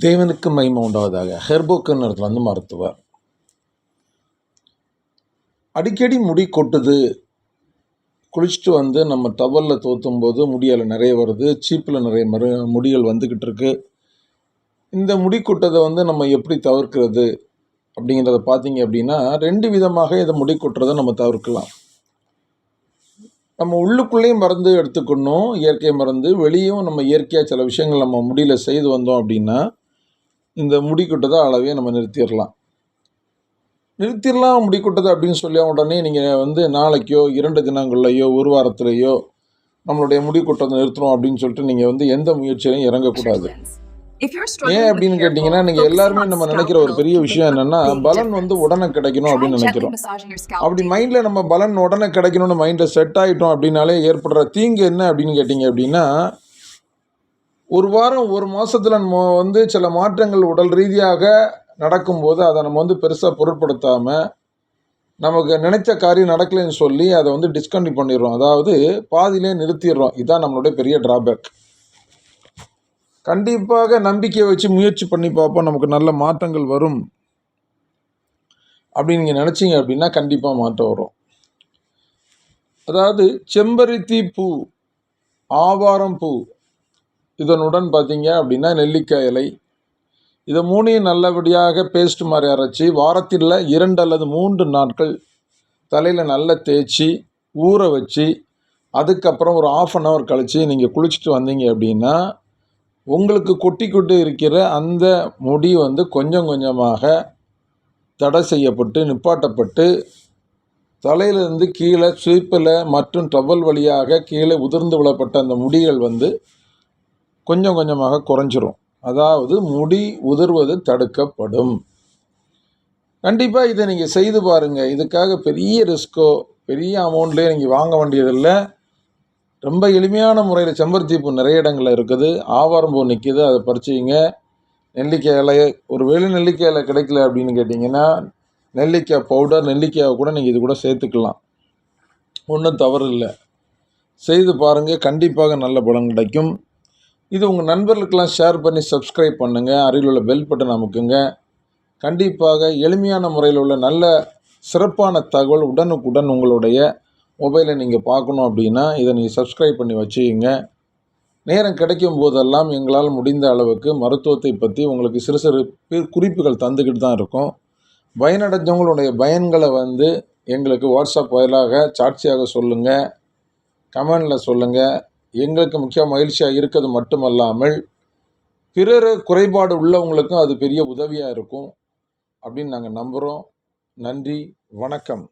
தேவனுக்கு மகிமை உண்டாவதாக. ஹெர்போக்கன் இடத்துல வந்து மருத்துவர். அடிக்கடி முடி கொட்டுது. குளிச்சுட்டு வந்து நம்ம டவலில் தோற்றும் போது முடியால் நிறைய வருது. சீப்பில் நிறைய மரு முடிகள் வந்துக்கிட்டு இருக்கு. இந்த முடி கொட்டதை வந்து நம்ம எப்படி தவிர்க்கிறது அப்படிங்கிறத பார்த்தீங்க அப்படின்னா ரெண்டு விதமாக இதை முடி கொட்டுறதை நம்ம தவிர்க்கலாம். நம்ம உள்ளுக்குள்ளேயும் மருந்து எடுத்துக்கணும். இயற்கை மருந்து. வெளியும் நம்ம இயற்கையாக சில விஷயங்கள் நம்ம முடியில் செய்து வந்தோம் அப்படின்னா இந்த முடி கொட்டதை அளவே நம்ம நிறுத்திடலாம். நிறுத்திடலாம் முடி கொட்டதை அப்படின்னு சொல்லி உடனே நீங்கள் வந்து நாளைக்கோ இரண்டு தினங்கள்லையோ ஒரு வாரத்துலையோ நம்மளுடைய முடி கொட்டதை நிறுத்தணும் அப்படின்னு சொல்லிட்டு நீங்கள் வந்து எந்த முயற்சியிலையும் இறங்கக்கூடாது. ஏன் அப்படின்னு கேட்டிங்கன்னா நீங்கள் எல்லாருமே நம்ம நினைக்கிற ஒரு பெரிய விஷயம் என்னென்னா பலன் வந்து உடனே கிடைக்கணும் அப்படின்னு நினைக்கிறோம். அப்படி மைண்டில் நம்ம பலன் உடனே கிடைக்கணும்னு மைண்டில் செட் ஆகிட்டோம் அப்படின்னாலே ஏற்படுற தீங்கு என்ன அப்படின்னு கேட்டிங்க அப்படின்னா ஒரு வாரம் ஒரு மாதத்தில் நம்ம வந்து சில மாற்றங்கள் உடல் ரீதியாக நடக்கும்போது அதை நம்ம வந்து பெருசாக பொருட்படுத்தாமல் நமக்கு நினைச்ச காரியம் நடக்கலைன்னு சொல்லி அதை வந்து டிஸ்கண்டினியூ பண்ணிடுறோம். அதாவது பாதியிலே நிறுத்திடுறோம். இதுதான் நம்மளுடைய பெரிய ட்ராபேக் கண்டிப்பாக நம்பிக்கையை வச்சு முயற்சி பண்ணி பார்ப்போம். நமக்கு நல்ல மாற்றங்கள் வரும். அப்படின்னு நீங்கள் நினச்சிங்க அப்படின்னா கண்டிப்பாக மாற்றம் வரும். அதாவது செம்பருத்தி பூ ஆவாரம் பூ இதனுடன் பார்த்தீங்க அப்படின்னா நெல்லிக்காய் இலை. இதை மூணையும் நல்லபடியாக பேஸ்ட் மாதிரி அரைச்சி வாரத்தில் இரண்டு அல்லது மூன்று நாட்கள் தலையில் நல்லா தேய்ச்சி ஊற வச்சு அதுக்கப்புறம் ஒரு ஆஃப் அன் ஹவர் கழித்து நீங்கள் குளிச்சுட்டு வந்தீங்க அப்படின்னா உங்களுக்கு கொட்டி கொட்டி இருக்கிற அந்த முடி வந்து கொஞ்சம் கொஞ்சமாக தடை செய்யப்பட்டு நிப்பாட்டப்பட்டு தலையிலிருந்து கீழே ஸ்வீப்பில் மற்றும் டவல் வழியாக கீழே உதிர்ந்து விழப்பட்ட அந்த முடிகள் வந்து கொஞ்சம் கொஞ்சமாக குறைஞ்சிரும். அதாவது முடி உதிர்வது தடுக்கப்படும். கண்டிப்பாக இதை நீங்கள் செய்து பாருங்கள் இதுக்காக பெரிய ரிஸ்க்கோ பெரிய அமௌண்ட்லேயே நீங்கள் வாங்க வேண்டியதில்லை. ரொம்ப எளிமையான முறையில் செம்பருத்தி பூ நிறைய இடங்களில் இருக்குது. ஆவாரம் பூ நிற்கிது அதை பறிச்சிங்க நெல்லிக்காய் ஒரு வேளை நெல்லிக்காய் இலை கிடைக்கல அப்படின்னு கேட்டிங்கன்னா நெல்லிக்காய் பவுடர் நெல்லிக்காயை கூட நீங்கள் இது கூட சேர்த்துக்கலாம். ஒன்றும் தவறு இல்லை செய்து பாருங்கள் கண்டிப்பாக நல்ல பலன் கிடைக்கும். இது உங்கள் நண்பர்களுக்கெல்லாம் ஷேர் பண்ணி சப்ஸ்கிரைப் பண்ணுங்கள் அருகில் உள்ள பெல் பட்டன் அமுக்குங்க. கண்டிப்பாக எளிமையான முறையில் உள்ள நல்ல சிறப்பான தகவல் உடனுக்குடன் உங்களுடைய மொபைலில் நீங்கள் பார்க்கணும் அப்படின்னா இதை நீங்கள் சப்ஸ்கிரைப் பண்ணி வச்சுக்கிங்க. நேரம் கிடைக்கும் போதெல்லாம் எங்களால் முடிந்த அளவுக்கு மருத்துவத்தை பற்றி உங்களுக்கு சிறு சிறு குறிப்புகள் தந்துக்கிட்டு தான் இருக்கும். பயனடைஞ்சவங்களுடைய பயன்களை வந்து எங்களுக்கு வாட்ஸ்அப் வாயிலாக சாட்சியாக சொல்லுங்கள் கமெண்டில் சொல்லுங்கள் எங்களுக்கு முக்கிய மகிழ்ச்சியாக இருக்கிறது மட்டுமல்லாமல் பிறர் குறைபாடு உள்ளவங்களுக்கும் அது பெரிய உதவியாக இருக்கும் அப்படின்னு நாங்கள் நம்புகிறோம் நன்றி வணக்கம்.